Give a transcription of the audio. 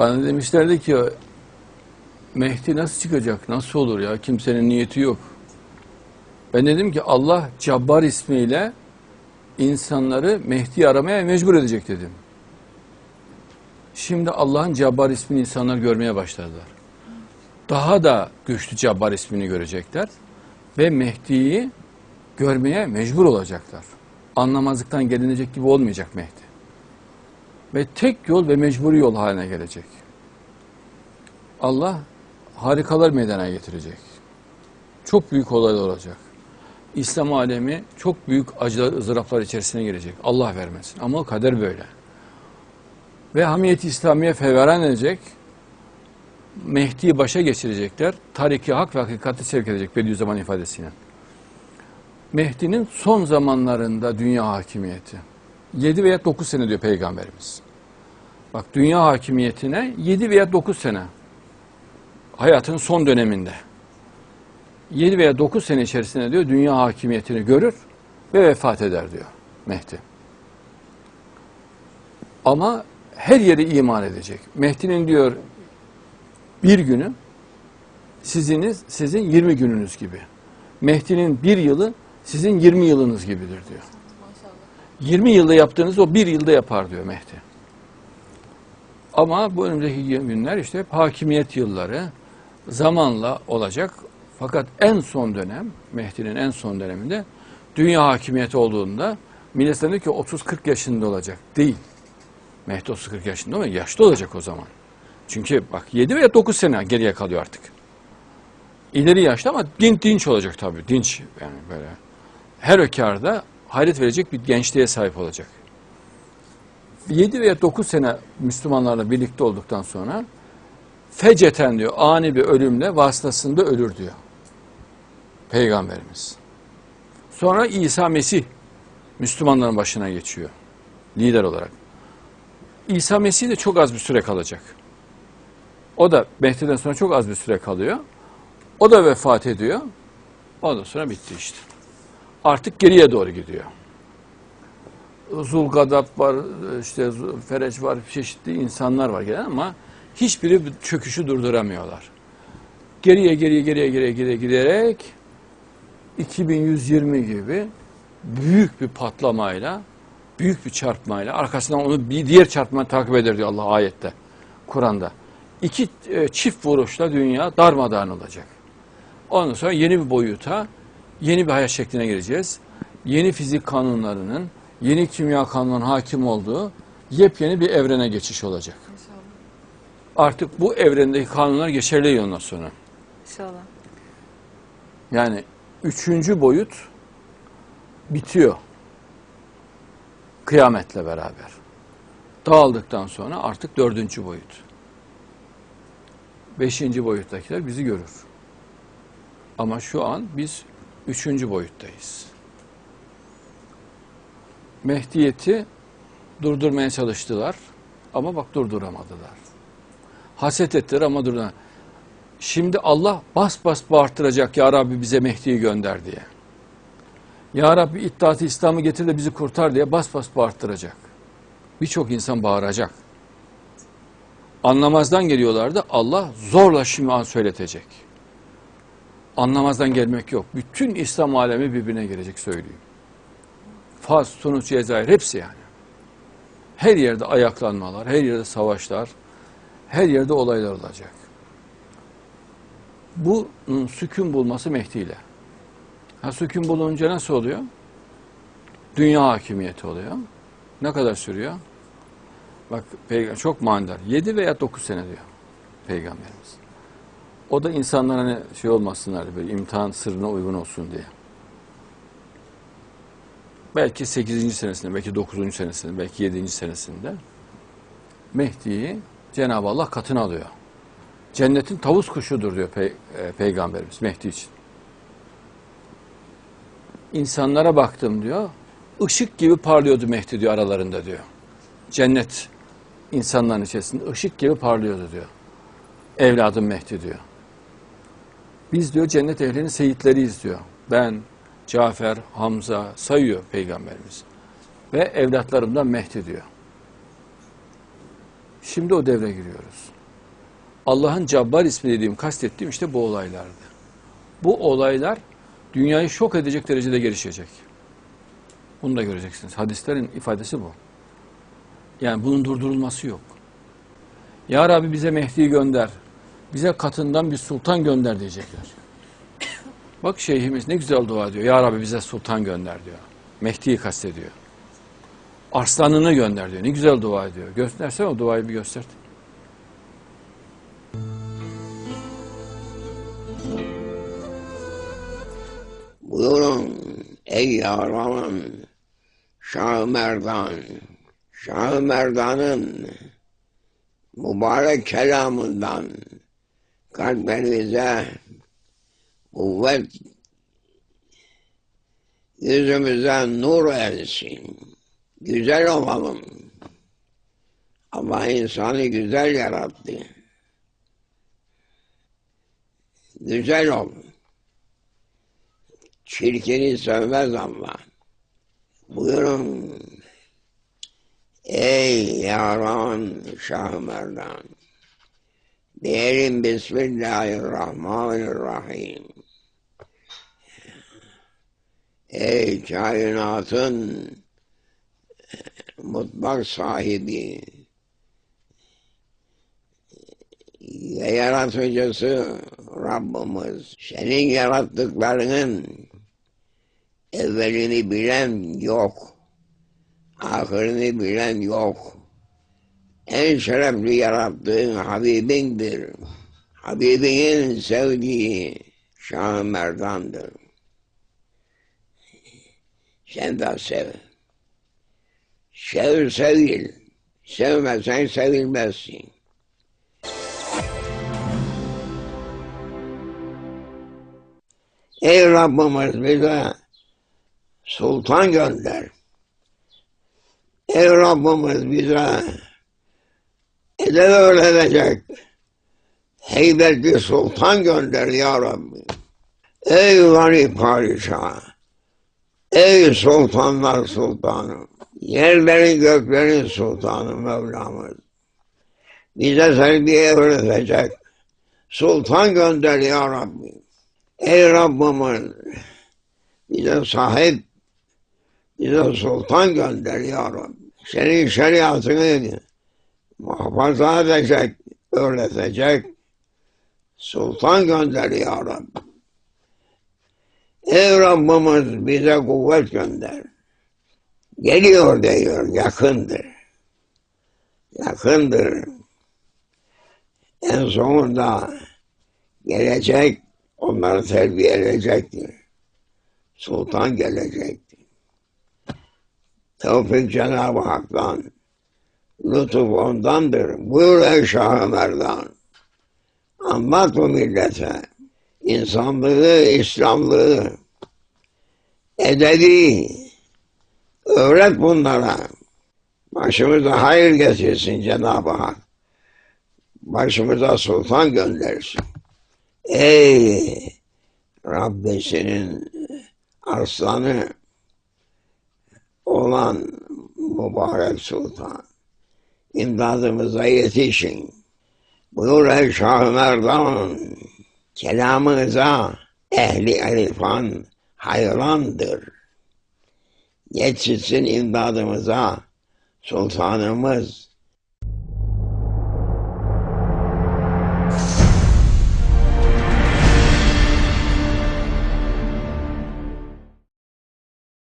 Bana demişlerdi ki Mehdi nasıl çıkacak? Nasıl olur ya? Kimsenin niyeti yok. Ben dedim ki Allah Cabbar ismiyle insanları Mehdi aramaya mecbur edecek dedim. Şimdi Allah'ın Cabbar ismini insanlar görmeye başladılar. Daha da güçlü Cabbar ismini görecekler ve Mehdi'yi görmeye mecbur olacaklar. Anlamazlıktan gelinecek gibi olmayacak Mehdi. Ve tek yol ve mecburi yol haline gelecek. Allah harikalar meydana getirecek. Çok büyük olaylar olacak. İslam alemi çok büyük acılar, ızdıraplar içerisine girecek. Allah vermesin. Ama kader böyle. Ve hamiyeti İslamiye fevran edecek. Mehdi'yi başa geçirecekler. Tariki hak ve hakikati sevk edecek Bediüzzaman ifadesiyle. Mehdi'nin son zamanlarında dünya hakimiyeti. 7 veya 9 sene diyor Peygamberimiz. Bak dünya hakimiyetine 7 veya 9 sene. Hayatın son döneminde. 7 veya 9 sene içerisinde diyor dünya hakimiyetini görür ve vefat eder diyor Mehdi. Ama her yeri iman edecek. Mehdi'nin diyor bir günü siziniz sizin 20 gününüz gibi. Mehdi'nin bir yılı sizin 20 yılınız gibidir diyor. Maşallah. 20 yılda yaptığınız o bir yılda yapar diyor Mehdi. Ama bu önümüzdeki günler işte hakimiyet yılları zamanla olacak. Fakat en son dönem, Mehdi'nin en son döneminde dünya hakimiyeti olduğunda millet ki 30-40 yaşında olacak. Değil. Mehdi 30-40 yaşında ama yaşlı olacak o zaman. Çünkü bak 7 veya 9 sene geriye kalıyor artık. İleri yaşlı ama dinç, dinç olacak tabii. Dinç yani böyle. Her ökarda hayret verecek bir gençliğe sahip olacak. 7 veya 9 sene Müslümanlarla birlikte olduktan sonra feceten diyor ani bir ölümle vasıtasında ölür diyor. Peygamberimiz. Sonra İsa Mesih Müslümanların başına geçiyor. Lider olarak. İsa Mesih de çok az bir süre kalacak. O da Mehdi'den sonra çok az bir süre kalıyor. O da vefat ediyor. Ondan sonra bitti işte. Artık geriye doğru gidiyor. Zulgadap var, işte Fereç var, çeşitli insanlar var gelen ama hiçbiri çöküşü durduramıyorlar. Geriye geriye geriye geriye geriye giderek 2120 gibi büyük bir patlamayla, büyük bir çarpmayla arkasından onu bir diğer çarpma takip eder diyor Allah ayette, Kur'an'da. İki e, çift vuruşla dünya darmadağın olacak. Ondan sonra yeni bir boyuta, yeni bir hayat şekline gireceğiz. Yeni fizik kanunlarının, yeni kimya kanunlarının hakim olduğu yepyeni bir evrene geçiş olacak. İnşallah. Artık bu evrendeki kanunlar geçerli ondan sonra. İnşallah. Yani üçüncü boyut bitiyor. Kıyametle beraber. Dağıldıktan sonra artık dördüncü boyut. Beşinci boyuttakiler bizi görür. Ama şu an biz üçüncü boyuttayız. Mehdiyeti durdurmaya çalıştılar ama bak durduramadılar. Haset ettiler ama durduramadılar. Şimdi Allah bas bas bağırttıracak ya Rabbi bize Mehdi'yi gönder diye. Ya Rabbi İttihat-ı İslam'ı getir de bizi kurtar diye bas bas bağırttıracak. Birçok insan bağıracak. Anlamazdan geliyorlardı. Allah zorla şimdi an söyletecek. Anlamazdan gelmek yok. Bütün İslam alemi birbirine girecek söyleyeyim. Fas, Tunus, Cezayir hepsi yani. Her yerde ayaklanmalar, her yerde savaşlar, her yerde olaylar olacak. Bunun sükun bulması Mehdi ile. Ha sükun bulunca nasıl oluyor? Dünya hakimiyeti oluyor. Ne kadar sürüyor? Bak peygamber çok manidar. 7 veya 9 sene diyor peygamberimiz. O da insanlar hani şey olmasınlar böyle imtihan sırrına uygun olsun diye. Belki 8. senesinde, belki 9. senesinde, belki 7. senesinde Mehdi'yi Cenab-ı Allah katına alıyor. Cennetin tavus kuşudur diyor pey- e, peygamberimiz Mehdi için. İnsanlara baktım diyor. ışık gibi parlıyordu Mehdi diyor aralarında diyor. Cennet insanların içerisinde ışık gibi parlıyordu diyor. Evladım Mehdi diyor. Biz diyor cennet ehlinin seyitleriyiz diyor. Ben, Cafer, Hamza sayıyor peygamberimiz. Ve evlatlarımdan Mehdi diyor. Şimdi o devre giriyoruz. Allah'ın Cabbar ismi dediğim, kastettiğim işte bu olaylardı. Bu olaylar dünyayı şok edecek derecede gelişecek. Bunu da göreceksiniz. Hadislerin ifadesi bu. Yani bunun durdurulması yok. Ya Rabbi bize Mehdi'yi gönder. Bize katından bir sultan gönder diyecekler. Bak şeyhimiz ne güzel dua ediyor. Ya Rabbi bize sultan gönder diyor. Mehdi'yi kastediyor. Arslanını gönder diyor. Ne güzel dua ediyor. Göstersene o duayı bir göster. Buyurun ey yaraman Şah Merdan, Şah Merdan'ın mübarek kelamından kalplerimize kuvvet, yüzümüze nur ersin. Güzel olalım. Allah insanı güzel yarattı. Güzel ol. Çirkini sevmez Allah. Buyurun. Ey yaran Şah Merdan. Diyelim Bismillahirrahmanirrahim. Ey kainatın mutlak sahibi ve yaratıcısı Rabbimiz senin yarattıklarının evvelini bilen yok. Ahirini bilen yok. En şerefli yarattığın Habibindir. Habibinin sevdiği Şah Merdan'dır. Sen de sev. Sev sevil. Sevmezsen sevilmezsin. Ey Rabbimiz bize sultan gönder. Ey Rabbimiz bize edeb öğretecek heybetli sultan gönder ya Rabbi. Ey gani padişah, ey sultanlar sultanı, yerlerin göklerin sultanı Mevlamız. Bize terbiye öğretecek sultan gönder ya Rabbi. Ey Rabbimiz bize sahip, bize sultan gönder ya Rabbi. Senin şeriatını muhafaza edecek, öğretecek sultan gönder ya Rabbi. Ey Rabbimiz bize kuvvet gönder. Geliyor diyor, yakındır. Yakındır. En sonunda gelecek, onları terbiye edecektir. Sultan gelecektir. Tevfik Cenab-ı Hak'tan, lütuf ondandır. Buyur ey Şah-ı Merdan. Anlat bu millete. İnsanlığı, İslamlığı, edebi, öğret bunlara. Başımıza hayır getirsin Cenab-ı Hak. Başımıza sultan göndersin. Ey Rabbisinin arslanı olan mübarek sultan. İmdadımıza yetişin. Buyur ey Şah Merdan. Kelamınıza ehli irfan hayrandır. Yetişsin imdadımıza sultanımız